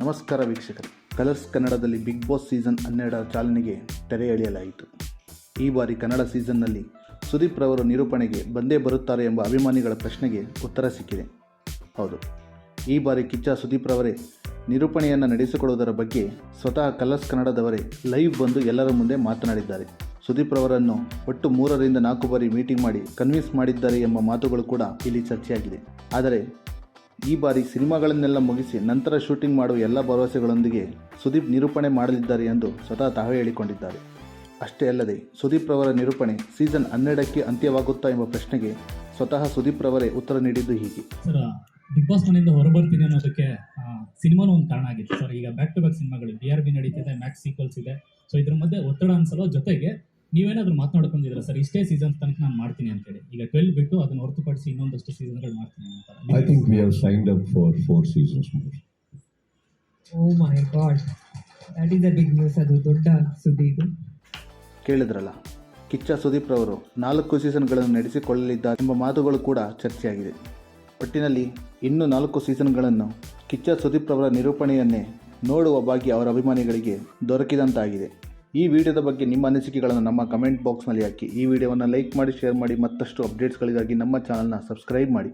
ನಮಸ್ಕಾರ ವೀಕ್ಷಕರು. ಕಲರ್ಸ್ ಕನ್ನಡದಲ್ಲಿ ಬಿಗ್ ಬಾಸ್ ಸೀಸನ್ ಹನ್ನೆರಡರ ಚಾಲನೆಗೆ ತೆರೆ ಎಳೆಯಲಾಯಿತು. ಈ ಬಾರಿ ಕನ್ನಡ ಸೀಸನ್ನಲ್ಲಿ ಸುದೀಪ್ ರವರು ನಿರೂಪಣೆಗೆ ಬಂದೇ ಬರುತ್ತಾರೆ ಎಂಬ ಅಭಿಮಾನಿಗಳ ಪ್ರಶ್ನೆಗೆ ಉತ್ತರ ಸಿಕ್ಕಿದೆ. ಹೌದು. ಈ ಬಾರಿ ಕಿಚ್ಚ ಸುದೀಪ್ ರವರೇ ನಿರೂಪಣೆಯನ್ನು ನಡೆಸಿಕೊಳ್ಳುವುದರ ಬಗ್ಗೆ ಸ್ವತಃ ಕಲರ್ಸ್ ಕನ್ನಡದವರೇ ಲೈವ್ ಬಂದು ಎಲ್ಲರ ಮುಂದೆ ಮಾತನಾಡಿದ್ದಾರೆ. ಸುದೀಪ್ ರವರನ್ನು ಒಟ್ಟು ಮೂರರಿಂದ ನಾಲ್ಕು ಬಾರಿ ಮೀಟಿಂಗ್ ಮಾಡಿ ಕನ್ವಿನ್ಸ್ ಮಾಡಿದ್ದಾರೆ ಎಂಬ ಮಾತುಗಳು ಕೂಡ ಇಲ್ಲಿ ಚರ್ಚೆಯಾಗಿದೆ. ಆದರೆ ಈ ಬಾರಿ ಸಿನಿಮಾಗಳನ್ನೆಲ್ಲ ಮುಗಿಸಿ ನಂತರ ಶೂಟಿಂಗ್ ಮಾಡುವ ಎಲ್ಲ ಭರವಸೆಗಳೊಂದಿಗೆ ಸುದೀಪ್ ನಿರೂಪಣೆ ಮಾಡಲಿದ್ದಾರೆ ಎಂದು ಸ್ವತಃ ತಾವೇ ಹೇಳಿಕೊಂಡಿದ್ದಾರೆ. ಅಷ್ಟೇ ಅಲ್ಲದೆ ಸುದೀಪ್ ರವರ ನಿರೂಪಣೆ ಸೀಸನ್ ಹನ್ನೆರಡಕ್ಕೆ ಅಂತ್ಯವಾಗುತ್ತಾ ಎಂಬ ಪ್ರಶ್ನೆಗೆ ಸ್ವತಃ ಸುದೀಪ್ ರವರೇ ಉತ್ತರ ನೀಡಿದ್ದು ಹೀಗೆ. ಸರ್ ಬಿಗ್ ಬಾಸ್ ಮನೆಯಿಂದ ಹೊರಬರ್ತೀನಿ ಅನ್ನೋದಕ್ಕೆ ಸಿನಿಮಾನು ಒಂದು ಕಾರಣ ಆಗಿತ್ತು. ಸರ್, ಈಗ ಬ್ಯಾಕ್ ಟು ಬ್ಯಾಕ್ ಸಿನಿಮಾಗಳು ಬಿ ಆರ್ ಬಿ ನಡೀತಿದೆ ಮ್ಯಾಕ್ಸ್ ಸೀಕ್ವಲ್ಸ್ ಇದೆ. ಸೊ ಇದ್ರ ಮಧ್ಯೆ ಒತ್ತಡ ಅನ್ಸಲ್ವ? ಜೊತೆಗೆ ನೀವೇನಾದ್ರೂ ಮಾತನಾಡ್ಕೊಂಡಿದ್ರ ಸರ್? ಇಷ್ಟೇ ಸೀಸನ್ ತನಕ ನಾನು ಮಾಡ್ತೀನಿ ಅಂತ ಹೇಳಿ. ಈಗ ಟ್ವೆಲ್ ಬಿಟ್ಟು ಅದನ್ನ ಹೊರತುಪಡಿಸಿ ಇನ್ನೊಂದಷ್ಟು ಸೀಸನ್ಗಳು ಮಾಡ್ತೀನಿ ಅಂತ. I think we have signed up for four seasons. Oh my god that is a big news ಅದು ದೊಡ್ಡ ಸುದ್ದಿ ಇದು. ಕೇಳಿದ್ರಲ್ಲ ಕಿಚ್ಚ ಸುದೀಪ್ ರವರು ನಾಲ್ಕು ಸೀಸನ್ಗಳನ್ನು ನಡೆಸಿಕೊಳ್ಳಲಿದ್ದಾರೆ ಎಂಬ ಮಾತುಗಳು ಕೂಡ ಚರ್ಚೆಯಾಗಿದೆ. ಒಟ್ಟಿನಲ್ಲಿ ಇನ್ನೂ ನಾಲ್ಕು ಸೀಸನ್ಗಳನ್ನು ಕಿಚ್ಚ ಸುದೀಪ್ ರವರ ನಿರೂಪಣೆಯನ್ನೇ ನೋಡುವ ಭಾಗ್ಯ ಅವರ ಅಭಿಮಾನಿಗಳಿಗೆ ದೊರಕಿದಂತಾಗಿದೆ. ಈ ವಿಡಿಯೋದ ಬಗ್ಗೆ ನಿಮ್ಮ ಅನಿಸಿಕೆಗಳನ್ನು ನಮ್ಮ ಕಮೆಂಟ್ ಬಾಕ್ಸ್ನಲ್ಲಿ ಹಾಕಿ. ಈ ವಿಡಿಯೋವನ್ನು ಲೈಕ್ ಮಾಡಿ ಶೇರ್ ಮಾಡಿ, ಮತ್ತಷ್ಟು ಅಪ್ಡೇಟ್ಸ್ಗಳಿಗಾಗಿ ನಮ್ಮ ಚಾನಲ್ನ ಸಬ್ಸ್ಕ್ರೈಬ್ ಮಾಡಿ.